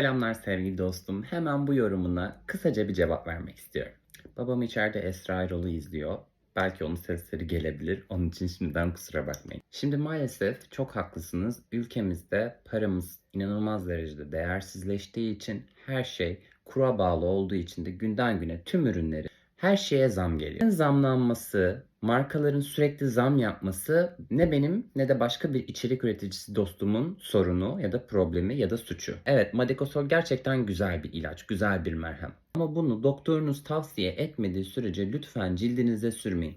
Selamlar sevgili dostum. Hemen bu yorumuna kısaca bir cevap vermek istiyorum. Babam içeride Esra Erol'u izliyor. Belki onun sesleri gelebilir. Onun için şimdiden kusura bakmayın. Şimdi maalesef çok haklısınız. Ülkemizde paramız inanılmaz derecede değersizleştiği için her şey kura bağlı olduğu için de günden güne tüm ürünleri her şeye zam geliyor. Zamlanması, markaların sürekli zam yapması ne benim ne de başka bir içerik üreticisi dostumun sorunu ya da problemi ya da suçu. Evet Madekosol gerçekten güzel bir ilaç, güzel bir merhem. Ama bunu doktorunuz tavsiye etmediği sürece lütfen cildinize sürmeyin.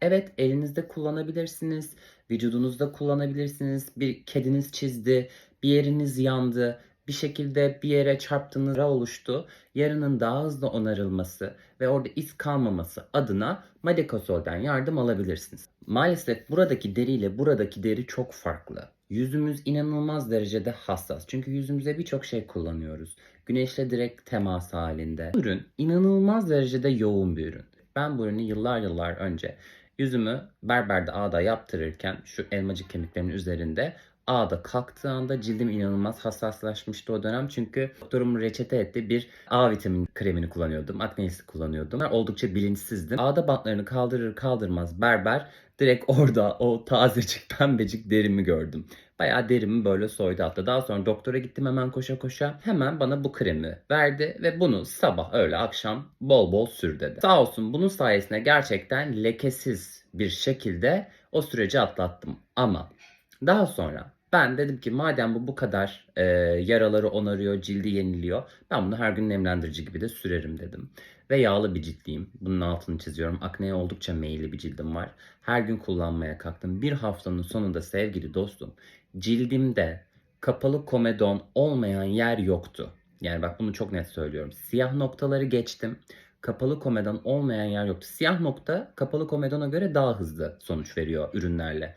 Evet elinizde kullanabilirsiniz, vücudunuzda kullanabilirsiniz. Bir kediniz çizdi, bir yeriniz yandı, bir şekilde bir yere çarptığınız yara oluştu. Yarının daha hızlı onarılması ve orada iz kalmaması adına Madekosol'den yardım alabilirsiniz. Maalesef buradaki deri ile buradaki deri çok farklı. Yüzümüz inanılmaz derecede hassas. Çünkü yüzümüze birçok şey kullanıyoruz. Güneşle direkt temas halinde. Bu ürün inanılmaz derecede yoğun bir ürün. Ben bu ürünü yıllar yıllar önce yüzümü berberde ağda yaptırırken şu elmacık kemiklerimin üzerinde A'da kalktığı anda cildim inanılmaz hassaslaşmıştı o dönem. Çünkü doktorum reçete etti bir A vitamin kremini kullanıyordum. Akneisi kullanıyordum. Ben oldukça bilinçsizdim. A'da bantlarını kaldırır kaldırmaz berber direkt orada o tazecik pembecik derimi gördüm. Bayağı derimi böyle soydu hatta. Daha sonra doktora gittim hemen koşa koşa. Hemen bana bu kremi verdi ve bunu sabah öyle akşam bol bol sür dedi. Sağ olsun bunun sayesinde gerçekten lekesiz bir şekilde o süreci atlattım. Ama daha sonra ben dedim ki madem bu bu kadar e, yaraları onarıyor, cildi yeniliyor. Ben bunu her gün nemlendirici gibi de sürerim dedim. Ve yağlı bir ciltliyim. Bunun altını çiziyorum. Akneye oldukça meyilli bir cildim var. Her gün kullanmaya kalktım. Bir haftanın sonunda sevgili dostum cildimde kapalı komedon olmayan yer yoktu. Yani bak bunu çok net söylüyorum. Siyah noktaları geçtim. Kapalı komedon olmayan yer yoktu. Siyah nokta kapalı komedona göre daha hızlı sonuç veriyor ürünlerle.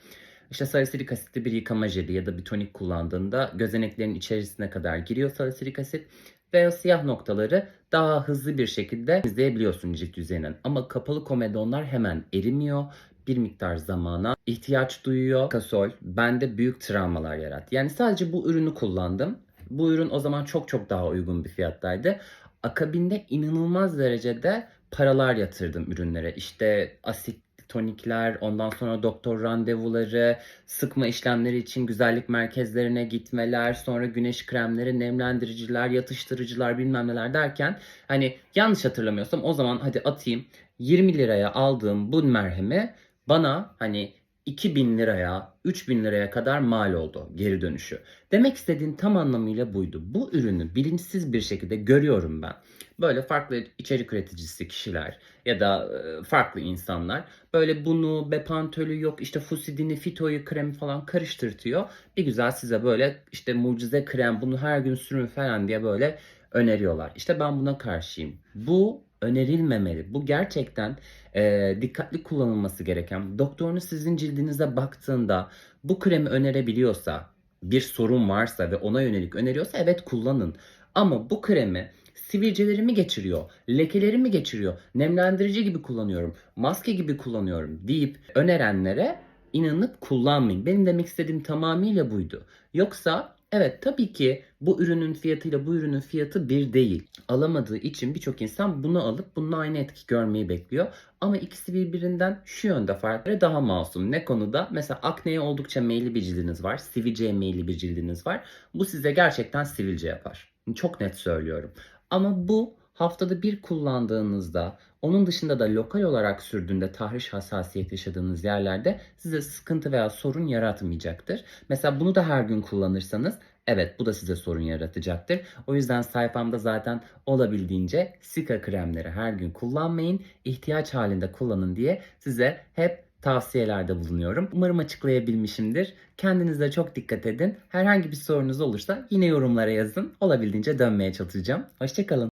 İşte salisilik asitli bir yıkama jeli ya da bir tonik kullandığında gözeneklerin içerisine kadar giriyor salisilik asit ve o siyah noktaları daha hızlı bir şekilde izleyebiliyorsun cilt yüzeyinden. Ama kapalı komedonlar hemen erimiyor. Bir miktar zamana ihtiyaç duyuyor. Kasol bende büyük travmalar yarattı. Yani sadece bu ürünü kullandım. Bu ürün o zaman çok çok daha uygun bir fiyattaydı. Akabinde inanılmaz derecede paralar yatırdım ürünlere. İşte asit tonikler, ondan sonra doktor randevuları, sıkma işlemleri için güzellik merkezlerine gitmeler, sonra güneş kremleri, nemlendiriciler, yatıştırıcılar bilmem neler derken hani yanlış hatırlamıyorsam o zaman hadi atayım 20 liraya aldığım bu merhemi bana hani 2000 liraya, 3000 liraya kadar mal oldu geri dönüşü. Demek istediğin tam anlamıyla buydu. Bu ürünü bilinçsiz bir şekilde görüyorum ben. Böyle farklı içerik üreticisi kişiler ya da e, farklı insanlar böyle bunu bepantolü yok işte fusidini, fitoyu, kremi falan karıştırtıyor. Bir güzel size böyle işte mucize krem bunu her gün sürün falan diye böyle öneriyorlar. İşte ben buna karşıyım. Bu önerilmemeli. Bu gerçekten e, dikkatli kullanılması gereken. Doktorunuz sizin cildinize baktığında bu kremi önerebiliyorsa, bir sorun varsa ve ona yönelik öneriyorsa evet kullanın. Ama bu kremi sivilcelerimi geçiriyor, lekelerimi geçiriyor, nemlendirici gibi kullanıyorum, maske gibi kullanıyorum deyip önerenlere inanıp kullanmayın. Benim demek istediğim tamamıyla buydu. Yoksa evet tabii ki bu ürünün fiyatıyla bu ürünün fiyatı bir değil. Alamadığı için birçok insan bunu alıp bununla aynı etki görmeyi bekliyor. Ama ikisi birbirinden şu yönde farklı daha masum. Ne konuda? Mesela akneye oldukça meyilli bir cildiniz var. Sivilceye meyilli bir cildiniz var. Bu size gerçekten sivilce yapar. Çok net söylüyorum. Ama bu haftada bir kullandığınızda onun dışında da lokal olarak sürdüğünde tahriş hassasiyet yaşadığınız yerlerde size sıkıntı veya sorun yaratmayacaktır. Mesela bunu da her gün kullanırsanız evet bu da size sorun yaratacaktır. O yüzden sayfamda zaten olabildiğince sika kremleri her gün kullanmayın. ihtiyaç halinde kullanın diye size hep tavsiyelerde bulunuyorum. Umarım açıklayabilmişimdir. Kendinize çok dikkat edin. Herhangi bir sorunuz olursa yine yorumlara yazın. Olabildiğince dönmeye çalışacağım. Hoşçakalın.